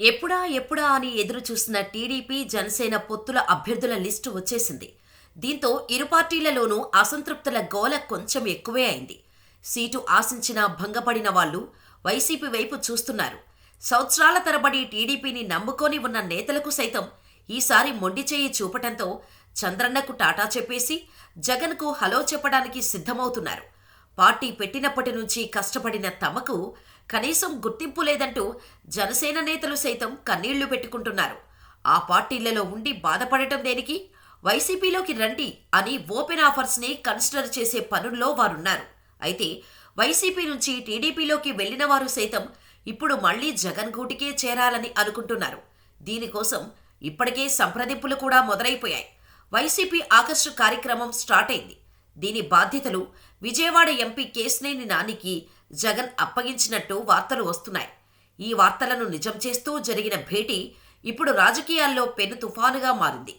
ఎప్పుడా ఎప్పుడా అని ఎదురు చూస్తున్న టీడీపీ జనసేన పొత్తుల అభ్యర్థుల లిస్టు వచ్చేసింది. దీంతో ఇరు పార్టీలలోనూ అసంతృప్తుల గోల కొంచెం ఎక్కువే అయింది. సీటు ఆశించిన భంగపడిన వాళ్ళు వైసీపీ వైపు చూస్తున్నారు. సంవత్సరాల తరబడి టీడీపీని నమ్ముకొని ఉన్న నేతలకు సైతం ఈసారి మొండి చేయి చూపటంతో చంద్రన్నకు టాటా చెప్పేసి జగన్కు హలో చెప్పడానికి సిద్ధమవుతున్నారు. పార్టీ పెట్టినప్పటి నుంచి కష్టపడిన తమకు కనీసం గుర్తింపు లేదంటూ జనసేన నేతలు సైతం కన్నీళ్ళు పెట్టుకుంటున్నారు. ఆ పార్టీలలో ఉండి బాధపడటం దేనికి? వైసీపీలోకి రండి అని ఓపెన్ ఆఫర్స్ని కన్సిడర్ చేసే పనుల్లో వారున్నారు. అయితే వైసీపీ నుంచి టీడీపీలోకి వెళ్ళిన వారు సైతం ఇప్పుడు మళ్ళీ జగన్ గూటికే చేరాలని అనుకుంటున్నారు. దీనికోసం ఇప్పటికే సంప్రదింపులు కూడా మొదలైపోయాయి. వైసీపీ ఆగస్టు కార్యక్రమం స్టార్ట్ అయింది. దీని బాధ్యతలు విజయవాడ ఎంపీ కేశినేని నానికి జగన్ అప్పగించినట్టు వార్తలు వస్తున్నాయి. ఈ వార్తలను నిజం చేస్తూ జరిగిన భేటీ ఇప్పుడు రాజకీయాల్లో పెను తుఫానుగా మారింది.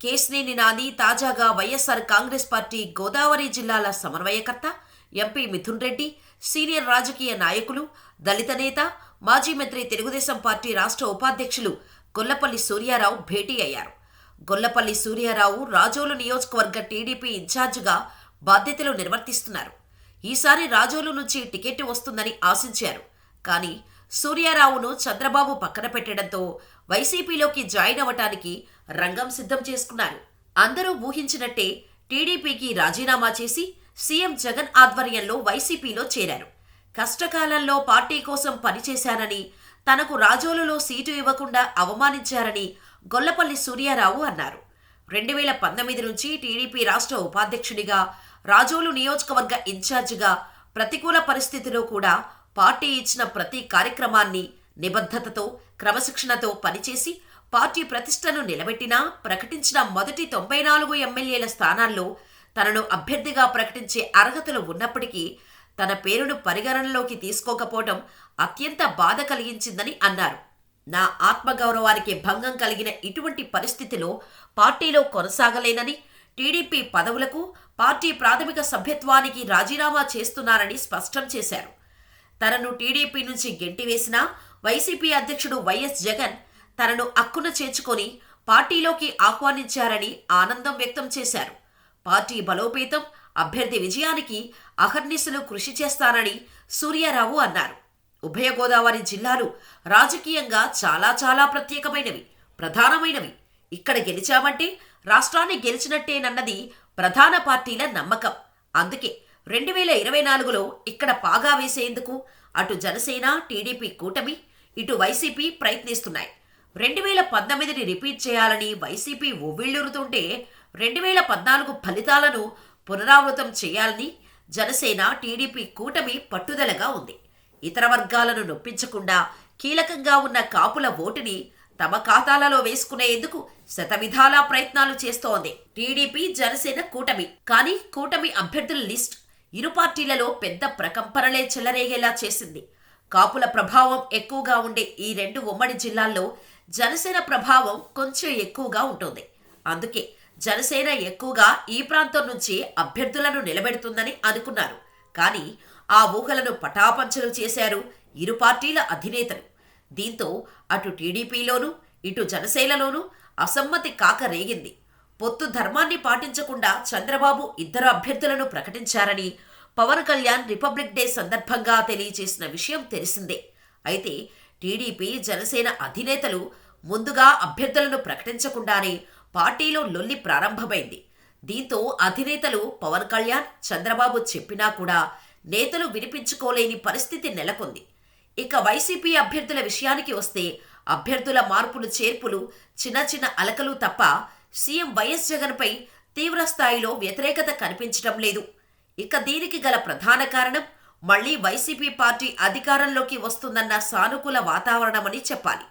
కేశినేని నాని తాజాగా వైఎస్ఆర్ కాంగ్రెస్ పార్టీ గోదావరి జిల్లాల సమన్వయకర్త ఎంపీ మిథున్ రెడ్డి సీనియర్ రాజకీయ నాయకులు దళిత నేత మాజీ మంత్రి తెలుగుదేశం పార్టీ రాష్ట్ర ఉపాధ్యక్షులు గొల్లపల్లి సూర్యారావు భేటీ అయ్యారు. గొల్లపల్లి సూర్యారావు రాజోలు నియోజకవర్గ టీడీపీ ఇన్ఛార్జిగా బాధ్యతలు నిర్వర్తిస్తున్నారు. ఈసారి రాజోలు నుంచి టికెట్ వస్తుందని ఆశించారు. కానీ సూర్యారావును చంద్రబాబు పక్కన పెట్టడంతో వైసీపీలోకి జాయిన్ అవ్వటానికి రంగం సిద్ధం చేసుకున్నారు. అందరూ ఊహించినట్టే టీడీపీకి రాజీనామా చేసి సీఎం జగన్ ఆధ్వర్యంలో వైసీపీలో చేరారు. కష్టకాలంలో పార్టీ కోసం పనిచేశానని తనకు రాజోలులో సీటు ఇవ్వకుండా అవమానించారని గొల్లపల్లి సూర్యారావు అన్నారు. రెండు వేల పంతొమ్మిది నుంచి టీడీపీ రాష్ట్ర ఉపాధ్యక్షుడిగా రాజోలు నియోజకవర్గ ఇన్ఛార్జిగా ప్రతికూల పరిస్థితిలో కూడా పార్టీ ఇచ్చిన ప్రతి కార్యక్రమాన్ని నిబద్ధతతో క్రమశిక్షణతో పనిచేసి పార్టీ ప్రతిష్టను నిలబెట్టినా ప్రకటించిన మొదటి తొంభై నాలుగు ఎమ్మెల్యేల స్థానాల్లో తనను అభ్యర్థిగా ప్రకటించే అర్హతలు ఉన్నప్పటికీ తన పేరును పరిగణనలోకి తీసుకోకపోవడం అత్యంత బాధ కలిగించిందని అన్నారు. నా ఆత్మగౌరవానికి భంగం కలిగిన ఇటువంటి పరిస్థితిలో పార్టీలో కొనసాగలేనని టీడీపీ పదవులకు పార్టీ ప్రాథమిక సభ్యత్వానికి రాజీనామా చేస్తున్నారని స్పష్టం చేశారు. తనను టీడీపీ నుంచి గెంటివేసిన వైసీపీ అధ్యక్షుడు వైఎస్ జగన్ తనను అక్కున చేర్చుకొని పార్టీలోకి ఆహ్వానించారని ఆనందం వ్యక్తం చేశారు. పార్టీ బలోపేతం అభ్యర్థి విజయానికి అహర్నిశలు కృషి చేస్తానని సూర్యారావు అన్నారు. ఉభయ గోదావరి జిల్లాలు రాజకీయంగా చాలా చాలా ప్రత్యేకమైనవి ప్రధానమైనవి. ఇక్కడ గెలిచామంటే రాష్ట్రాన్ని గెలిచినట్టేనన్నది ప్రధాన పార్టీల నమ్మకం. అందుకే రెండు వేల ఇరవై నాలుగులో ఇక్కడ పాగా వేసేందుకు అటు జనసేన టీడీపీ కూటమి ఇటు వైసీపీ ప్రయత్నిస్తున్నాయి. రెండు వేల పంతొమ్మిదిని రిపీట్ చేయాలని వైసీపీ ఒవ్విళ్ళురుతుంటే రెండు వేల పద్నాలుగు ఫలితాలను పునరావృతం చేయాలని జనసేన టీడీపీ కూటమి పట్టుదలగా ఉంది. ఇతర వర్గాలను నొప్పించకుండా కీలకంగా ఉన్న కాపుల ఓటుని తమ ఖాతాలలో వేసుకునేందుకు శతవిధాలా ప్రయత్నాలు చేస్తోంది టీడీపీ జనసేన కూటమి. కానీ కూటమి అభ్యర్థుల లిస్ట్ ఇరు పార్టీలలో పెద్ద ప్రకంపనలే చెలరేగేలా చేసింది. కాపుల ప్రభావం ఎక్కువగా ఉండే ఈ రెండు ఉమ్మడి జిల్లాల్లో జనసేన ప్రభావం కొంచెం ఎక్కువగా ఉంటుంది. అందుకే జనసేన ఎక్కువగా ఈ ప్రాంతం నుంచి అభ్యర్థులను నిలబెడుతుందని అనుకున్నారు. కానీ ఆ ఊహలను పటాపంచలు చేశారు ఇరు పార్టీల అధినేతలు. దీంతో అటు టీడీపీలోనూ ఇటు జనసేనలోనూ అసమ్మతి కాక రేగింది. పొత్తు ధర్మాన్ని పాటించకుండా చంద్రబాబు ఇద్దరు అభ్యర్థులను ప్రకటించారని పవన్ కళ్యాణ్ రిపబ్లిక్ డే సందర్భంగా తెలియజేసిన విషయం తెలిసిందే. అయితే టీడీపీ జనసేన అధినేతలు ముందుగా అభ్యర్థులను ప్రకటించకుండానే పార్టీలో లొల్లి ప్రారంభమైంది. దీంతో అధినేతలు పవన్ కళ్యాణ్ చంద్రబాబు చెప్పినా కూడా నేతలు వినిపించుకోలేని పరిస్థితి నెలకొంది. ఇక వైసీపీ అభ్యర్థుల విషయానికి వస్తే అభ్యర్థుల మార్పులు చేర్పులు చిన్న చిన్న అలకలు తప్ప సీఎం వైఎస్ జగన్పై తీవ్ర స్థాయిలో వ్యతిరేకత కనిపించడం లేదు. ఇక దీనికి గల ప్రధాన కారణం మళ్ళీ వైసీపీ పార్టీ అధికారంలోకి వస్తుందన్న సానుకూల వాతావరణమని చెప్పాలి.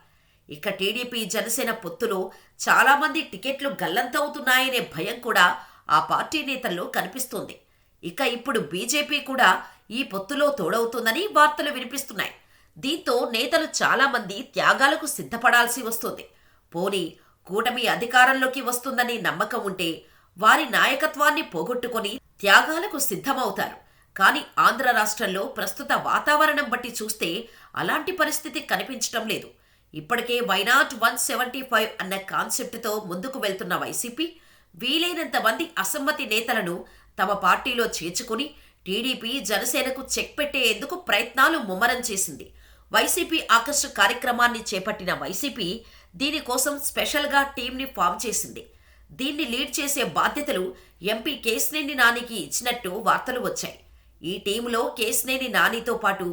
ఇక టీడీపీ జనసేన పొత్తులో చాలామంది టికెట్లు గల్లంతవుతున్నాయనే భయం కూడా ఆ పార్టీ నేతల్లో కనిపిస్తోంది. ఇక ఇప్పుడు బీజేపీ కూడా ఈ పొత్తులో తోడవుతుందని వార్తలు వినిపిస్తున్నాయి. దీంతో నేతలు చాలామంది త్యాగాలకు సిద్ధపడాల్సి వస్తుంది. పోనీ కూటమి అధికారంలోకి వస్తుందని నమ్మకం ఉంటే వారి నాయకత్వాన్ని పోగొట్టుకొని త్యాగాలకు సిద్ధమవుతారు. కానీ ఆంధ్ర రాష్ట్రంలో ప్రస్తుత వాతావరణం బట్టి చూస్తే అలాంటి పరిస్థితి కనిపించటం లేదు. ఇప్పటికే వైనాట్ వన్ సెవెంటీ ఫైవ్ అన్న కాన్సెప్ట్తో ముందుకు వెళ్తున్న వైసీపీ వీలైనంత మంది అసమ్మతి నేతలను తమ పార్టీలో చేర్చుకుని టీడీపీ జనసేనకు చెక్ పెట్టేందుకు ప్రయత్నాలు ముమ్మరం చేసింది. వైసీపీ ఆకర్ష్ కార్యక్రమాన్ని చేపట్టిన వైసీపీ దీనికోసం స్పెషల్గా టీంని ఫామ్ చేసింది. దీన్ని లీడ్ చేసే బాధ్యతలు ఎంపీ కేసినేని నానికి ఇచ్చినట్టు వార్తలు వచ్చాయి. ఈ టీంలో కేసినేని నానితో పాటు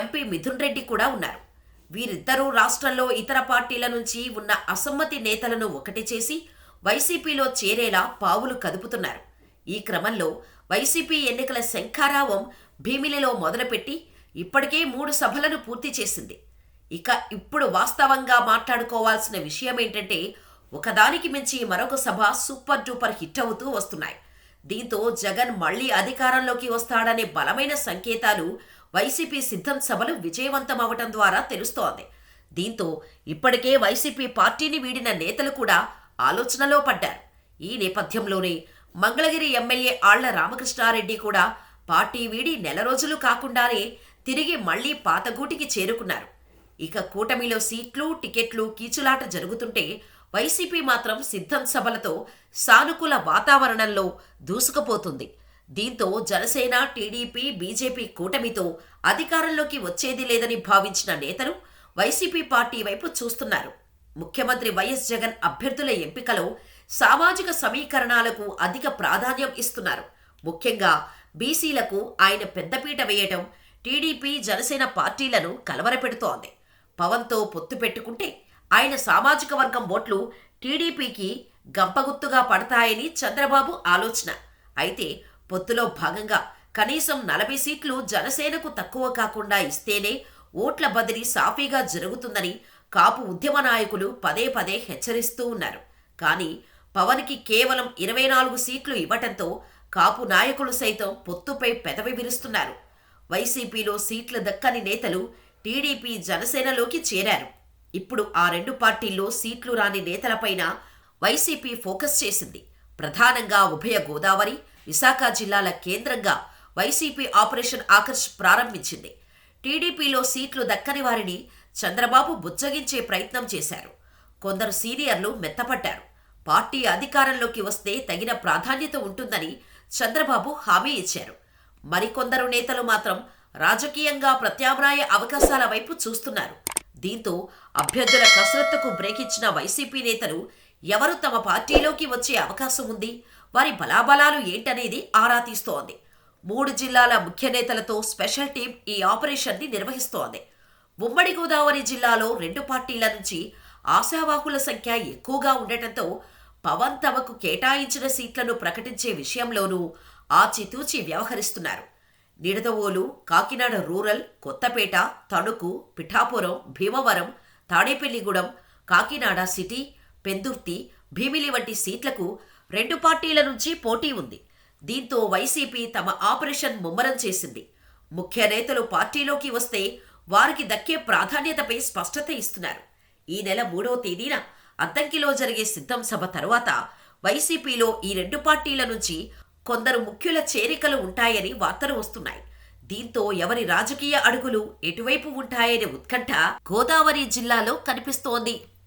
ఎంపీ మిథున్ రెడ్డి కూడా ఉన్నారు. వీరిద్దరూ రాష్ట్రంలో ఇతర పార్టీల నుంచి ఉన్న అసమ్మతి నేతలను ఒకటి చేసి వైసీపీలో చేరేలా పావులు కదుపుతున్నారు. ఈ క్రమంలో వైసీపీ ఎన్నికల శంఖారావం భీమిలిలో మొదలుపెట్టి ఇప్పటికే మూడు సభలను పూర్తి చేసింది. ఇక ఇప్పుడు వాస్తవంగా మాట్లాడుకోవాల్సిన విషయం ఏంటంటే ఒకదానికి మించి మరొక సభ సూపర్ డూపర్ హిట్ అవుతూ వస్తున్నాయి. దీంతో జగన్ మళ్ళీ అధికారంలోకి వస్తాడనే బలమైన సంకేతాలు వైసీపీ సిద్ధం సభలు విజయవంతం అవటం ద్వారా తెలుస్తోంది. దీంతో ఇప్పటికే వైసీపీ పార్టీని వీడిన నేతలు కూడా ఆలోచనలో పడ్డారు. ఈ నేపథ్యంలోనే మంగళగిరి ఎమ్మెల్యే ఆళ్ళ రామకృష్ణారెడ్డి కూడా పార్టీ వీడి నెల రోజులు కాకుండానే తిరిగి మళ్ళీ పాతగూటికి చేరుకున్నారు. ఇక కూటమిలో సీట్లు టికెట్లు కీచులాట జరుగుతుంటే వైసీపీ మాత్రం సిద్ధం సభలతో సానుకూల వాతావరణంలో దూసుకుపోతుంది. దీంతో జనసేన టీడీపీ బీజేపీ కూటమితో అధికారంలోకి వచ్చేది లేదని భావించిన నేతలు వైసీపీ పార్టీ వైపు చూస్తున్నారు. ముఖ్యమంత్రి వైఎస్ జగన్ అభ్యర్థుల ఎంపికలో సామాజిక సమీకరణాలకు అధిక ప్రాధాన్యం ఇస్తున్నారు. ముఖ్యంగా బీసీలకు ఆయన పెద్దపీట వేయటం టీడీపీ జనసేన పార్టీలను కలవరపెడుతోంది. పవన్తో పొత్తు పెట్టుకుంటే ఆయన సామాజిక వర్గం ఓట్లు టీడీపీకి గంపగుత్తుగా పడతాయని చంద్రబాబు ఆలోచన. అయితే పొత్తులో భాగంగా కనీసం నలభై సీట్లు జనసేనకు తక్కువ కాకుండా ఇస్తేనే ఓట్ల బదిలీ సాఫీగా జరుగుతుందని కాపు ఉద్యమ నాయకులు పదే పదే హెచ్చరిస్తూ ఉన్నారు. కానీ పవన్కి కేవలం ఇరవై నాలుగు సీట్లు ఇవ్వటంతో కాపు నాయకులు సైతం పొత్తుపై పెదవి విరుస్తున్నారు. వైసీపీలో సీట్లు దక్కని నేతలు టీడీపీ జనసేనలోకి చేరారు. ఇప్పుడు ఆ రెండు పార్టీల్లో సీట్లు రాని నేతలపైన వైసీపీ ఫోకస్ చేసింది. ప్రధానంగా ఉభయ గోదావరి విశాఖ జిల్లాల కేంద్రంగా వైసీపీ ఆపరేషన్ ఆకర్ష్ ప్రారంభించింది. టీడీపీలో సీట్లు దక్కని వారిని చంద్రబాబు బుజ్జగించే ప్రయత్నం చేశారు. కొందరు సీనియర్లు మెత్తపడ్డారు. పార్టీ అధికారంలోకి వస్తే తగిన ప్రాధాన్యత ఉంటుందని చంద్రబాబు హామీ ఇచ్చారు. మరికొందరు నేతలు మాత్రం రాజకీయంగా ప్రత్యామ్నాయ అవకాశాల వైపు చూస్తున్నారు. దీంతో అభ్యర్థుల కసరత్తుకు బ్రేక్ ఇచ్చిన వైసీపీ నేతలు ఎవరు తమ పార్టీలోకి వచ్చే అవకాశం ఉంది? వారి బలాబలాలు ఏంటనేది ఆరా తీస్తోంది. మూడు జిల్లాల ముఖ్య నేతలతో స్పెషల్ టీం ఈ ఆపరేషన్ని నిర్వహిస్తోంది. ఉమ్మడి గోదావరి జిల్లాలో రెండు పార్టీల నుంచి ఆశావాహుల సంఖ్య ఎక్కువగా ఉండటంతో పవన్ తమకు కేటాయించిన సీట్లను ప్రకటించే విషయంలోనూ ఆచితూచి వ్యవహరిస్తున్నారు. నిడదవోలు కాకినాడ రూరల్ కొత్తపేట తణుకు పిఠాపురం భీమవరం తాడేపల్లిగూడెం కాకినాడ సిటీ పెందుర్తి భీమిలి వంటి సీట్లకు రెండు పార్టీల నుంచి పోటీ ఉంది. దీంతో వైసీపీ తమ ఆపరేషన్ ముమ్మరం చేసింది. ముఖ్య నేతలు పార్టీలోకి వస్తే వారికి దక్కే ప్రాధాన్యతపై స్పష్టత ఇస్తున్నారు. ఈ నెల మూడవ తేదీన అద్దంకిలో జరిగే సిద్ధం సభ తరువాత వైసీపీలో ఈ రెండు పార్టీల నుంచి కొందరు ముఖ్యుల చేరికలు ఉంటాయని వార్తలు వస్తున్నాయి. దీంతో ఎవరి రాజకీయ అడుగులు ఎటువైపు ఉంటాయనే ఉత్కంఠ గోదావరి జిల్లాలో కనిపిస్తోంది.